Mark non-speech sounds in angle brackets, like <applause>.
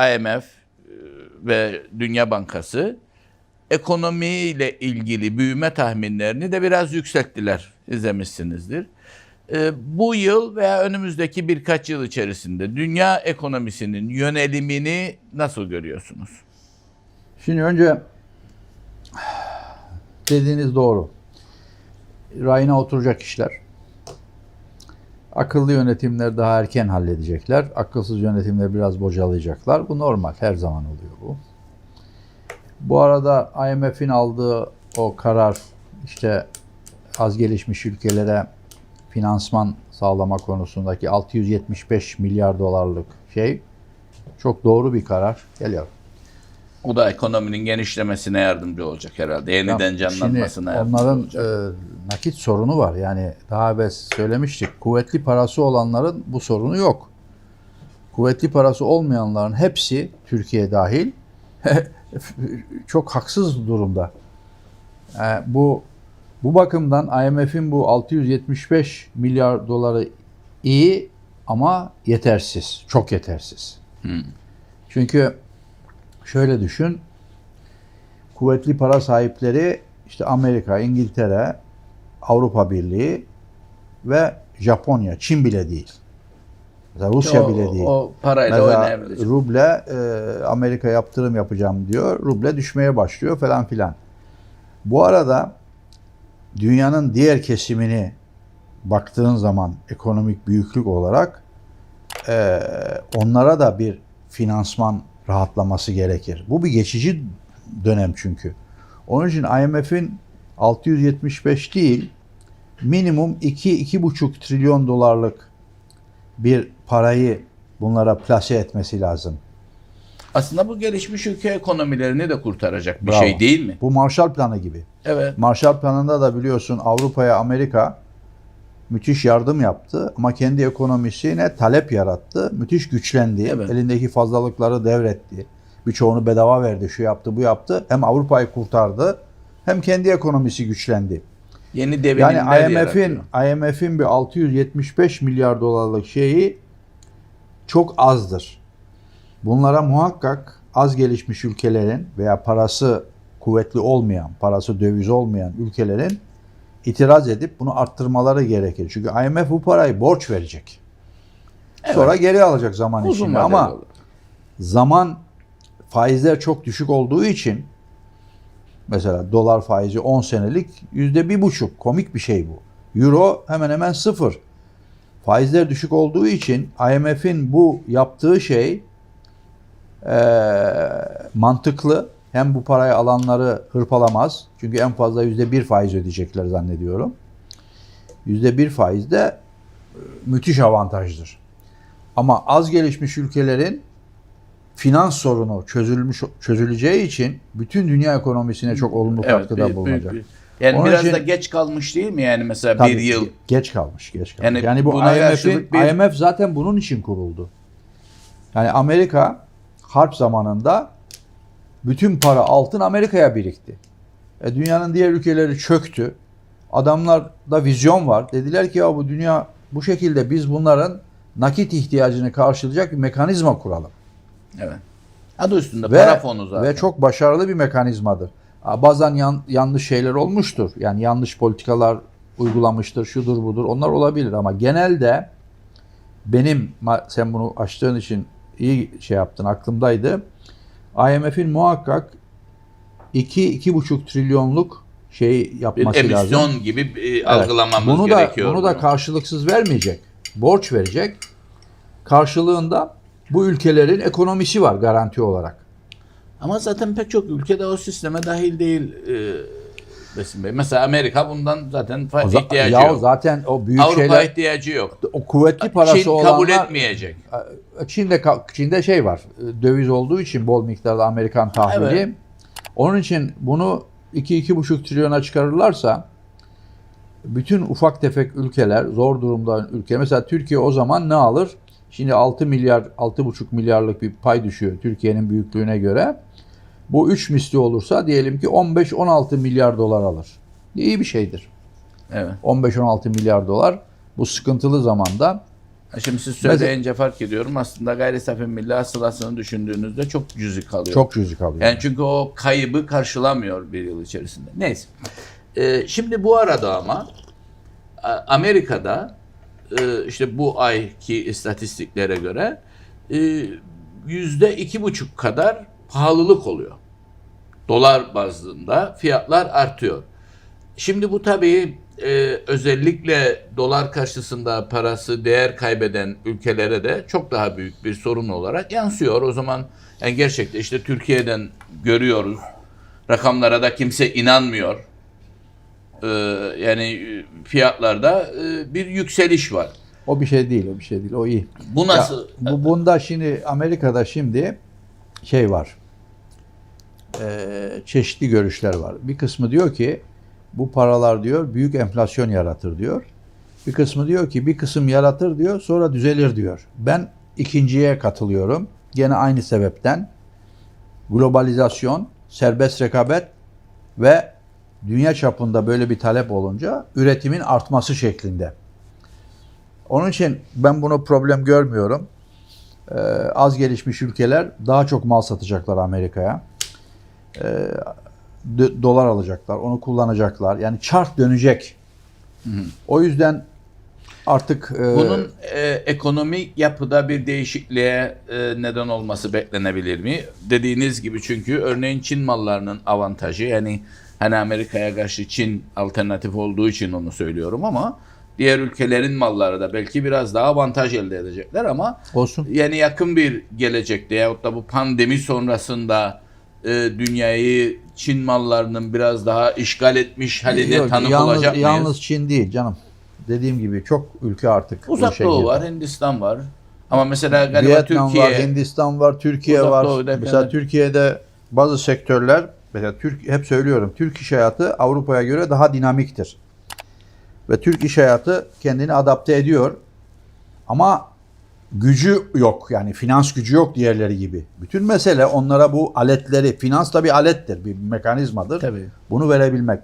IMF e, ve Dünya Bankası ekonomiyle ilgili büyüme tahminlerini de biraz yükselttiler. İzlemişsinizdir. E, Bu yıl veya önümüzdeki birkaç yıl içerisinde dünya ekonomisinin yönelimini nasıl görüyorsunuz? Şimdi önce dediğiniz doğru. Rayına oturacak işler. Akıllı yönetimler daha erken halledecekler. Akılsız yönetimler biraz bocalayacaklar. Bu normal. Her zaman oluyor bu. Bu arada IMF'in aldığı o karar işte az gelişmiş ülkelere finansman sağlama konusundaki 675 milyar dolarlık şey çok doğru bir karar. Geliyor. O da ekonominin genişlemesine yardımcı olacak herhalde. Yeniden canlanmasına yardımcı onların olacak. e, nakit sorunu var. Yani daha evvel söylemiştik. Kuvvetli parası olanların bu sorunu yok. Kuvvetli parası olmayanların hepsi Türkiye dahil <laughs> çok haksız durumda. E, bu bu bakımdan IMF'in bu 675 milyar doları iyi ama yetersiz. Çok yetersiz. Çünkü şöyle düşün. Kuvvetli para sahipleri işte Amerika, İngiltere, Avrupa Birliği ve Japonya, Çin bile değil. Mesela Rusya o, bile değil. O parayla Mesela oynayabilecek. ruble e, Amerika yaptırım yapacağım diyor. Ruble düşmeye başlıyor falan filan. Bu arada dünyanın diğer kesimini baktığın zaman ekonomik büyüklük olarak e, onlara da bir finansman rahatlaması gerekir. Bu bir geçici dönem çünkü. Onun için IMF'in 675 değil minimum 2-2,5 trilyon dolarlık bir parayı bunlara plase etmesi lazım. Aslında bu gelişmiş ülke ekonomilerini de kurtaracak bir Bravo. şey değil mi? Bu Marshall Planı gibi. Evet. Marshall Planı'nda da biliyorsun Avrupa'ya Amerika müthiş yardım yaptı ama kendi ekonomisine talep yarattı. Müthiş güçlendi. Evet. Elindeki fazlalıkları devretti. Birçoğunu bedava verdi, şu yaptı, bu yaptı. Hem Avrupa'yı kurtardı hem kendi ekonomisi güçlendi. Yeni devinimler Yani IMF'in. IMF'in bir 675 milyar dolarlık şeyi çok azdır. Bunlara muhakkak az gelişmiş ülkelerin veya parası kuvvetli olmayan, parası döviz olmayan ülkelerin itiraz edip bunu arttırmaları gerekir. Çünkü IMF bu parayı borç verecek. Sonra geri alacak zaman Uzun içinde ama olur. zaman faizler çok düşük olduğu için mesela dolar faizi 10 senelik yüzde bir buçuk komik bir şey bu. Euro hemen hemen sıfır. Faizler düşük olduğu için IMF'in bu yaptığı şey eee, mantıklı. Hem bu parayı alanları hırpalamaz. Çünkü en fazla yüzde bir faiz ödeyecekler zannediyorum. Yüzde bir faiz de e, müthiş avantajdır. Ama az gelişmiş ülkelerin finans sorunu çözülmüş çözüleceği için bütün dünya ekonomisine çok olumlu Evet, katkıda büyük- bulunacak. büyük- Yani Onun biraz için- da geç kalmış değil mi yani mesela Tabii bir yıl? geç kalmış, geç kalmış. Yani Yani, bu IMF'in bir- IMF zaten bunun için kuruldu. Yani Amerika harp zamanında bütün para altın Amerika'ya birikti. E, dünyanın diğer ülkeleri çöktü. Adamlarda vizyon var. Dediler ki ya bu dünya bu şekilde biz bunların nakit ihtiyacını karşılayacak bir mekanizma kuralım. Evet. Adı üstünde Ve, para fonu zaten. ve çok başarılı bir mekanizmadır. Bazen yan- yanlış şeyler olmuştur. Yani yanlış politikalar uygulamıştır, şudur budur. Onlar olabilir ama genelde benim sen bunu açtığın için iyi şey yaptın aklımdaydı. IMF'in muhakkak 2-2,5 trilyonluk şey bir yapması emisyon lazım. gibi e, Evet. algılamamız bunu da, gerekiyor. Bunu da karşılıksız vermeyecek. Borç verecek. Karşılığında bu ülkelerin ekonomisi var garanti olarak. Ama zaten pek çok ülkede o sisteme dahil değil e, Besim Bey. Mesela Amerika bundan zaten O za- ihtiyacı ya yok. zaten o büyük Avrupa şeyler ihtiyacı yok. o kuvvetli parası Çin olanlar kabul etmeyecek. Çin'de Çin'de şey var. Döviz olduğu için bol miktarda Amerikan tahvili. Evet. Onun için bunu 2-2,5 trilyona çıkarırlarsa bütün ufak tefek ülkeler, zor durumda ülke. Mesela Türkiye o zaman ne alır? Şimdi 6 milyar, 6,5 milyarlık bir pay düşüyor Türkiye'nin büyüklüğüne göre. Bu 3 misli olursa diyelim ki 15-16 milyar dolar alır. İyi bir şeydir. Evet. 15-16 milyar dolar bu sıkıntılı zamanda Şimdi siz söyleyince fark ediyorum aslında gayri safi milli hasılasını düşündüğünüzde çok cüzi kalıyor. Çok cüzi kalıyor. Yani çünkü o kaybı karşılamıyor bir yıl içerisinde. Neyse. Ee, şimdi bu arada ama A- Amerika'da e, işte bu ayki istatistiklere göre e, yüzde iki buçuk kadar pahalılık oluyor. Dolar bazında fiyatlar artıyor. Şimdi bu tabii e, özellikle dolar karşısında parası değer kaybeden ülkelere de çok daha büyük bir sorun olarak yansıyor. O zaman yani gerçekten işte Türkiye'den görüyoruz. Rakamlara da kimse inanmıyor. E, yani e, fiyatlarda e, bir yükseliş var. O bir şey değil, o bir şey değil. O iyi. Bu nasıl? Ya, bu bunda şimdi Amerika'da şimdi şey var. Ee, çeşitli görüşler var. Bir kısmı diyor ki bu paralar diyor büyük enflasyon yaratır diyor. Bir kısmı diyor ki bir kısım yaratır diyor sonra düzelir diyor. Ben ikinciye katılıyorum. Gene aynı sebepten globalizasyon, serbest rekabet ve dünya çapında böyle bir talep olunca üretimin artması şeklinde. Onun için ben bunu problem görmüyorum. Ee, az gelişmiş ülkeler daha çok mal satacaklar Amerika'ya. D- dolar alacaklar, onu kullanacaklar. Yani çark dönecek. O yüzden artık e, Bunun e, ekonomik yapıda bir değişikliğe e, neden olması beklenebilir mi? Dediğiniz gibi çünkü örneğin Çin mallarının avantajı yani hani Amerika'ya karşı Çin alternatif olduğu için onu söylüyorum ama diğer ülkelerin malları da belki biraz daha avantaj elde edecekler ama olsun. yani yakın bir gelecekte yahut da bu pandemi sonrasında e, dünyayı Çin mallarının biraz daha işgal etmiş haline Yok, tanık yalnız, olacak mıyız? yalnız Çin değil canım. Dediğim gibi çok ülke artık. Uzak Doğu var, Hindistan var. Ama mesela galiba Vietnam Türkiye var, Hindistan var, Türkiye Uzak var. Doğu'da Mesela. Türkiye'de bazı sektörler mesela Türk hep söylüyorum Türk iş hayatı Avrupa'ya göre daha dinamiktir. Ve Türk iş hayatı kendini adapte ediyor. Ama gücü yok yani finans gücü yok diğerleri gibi. Bütün mesele onlara bu aletleri, finans da bir alettir, bir mekanizmadır. Tabii. Bunu verebilmek.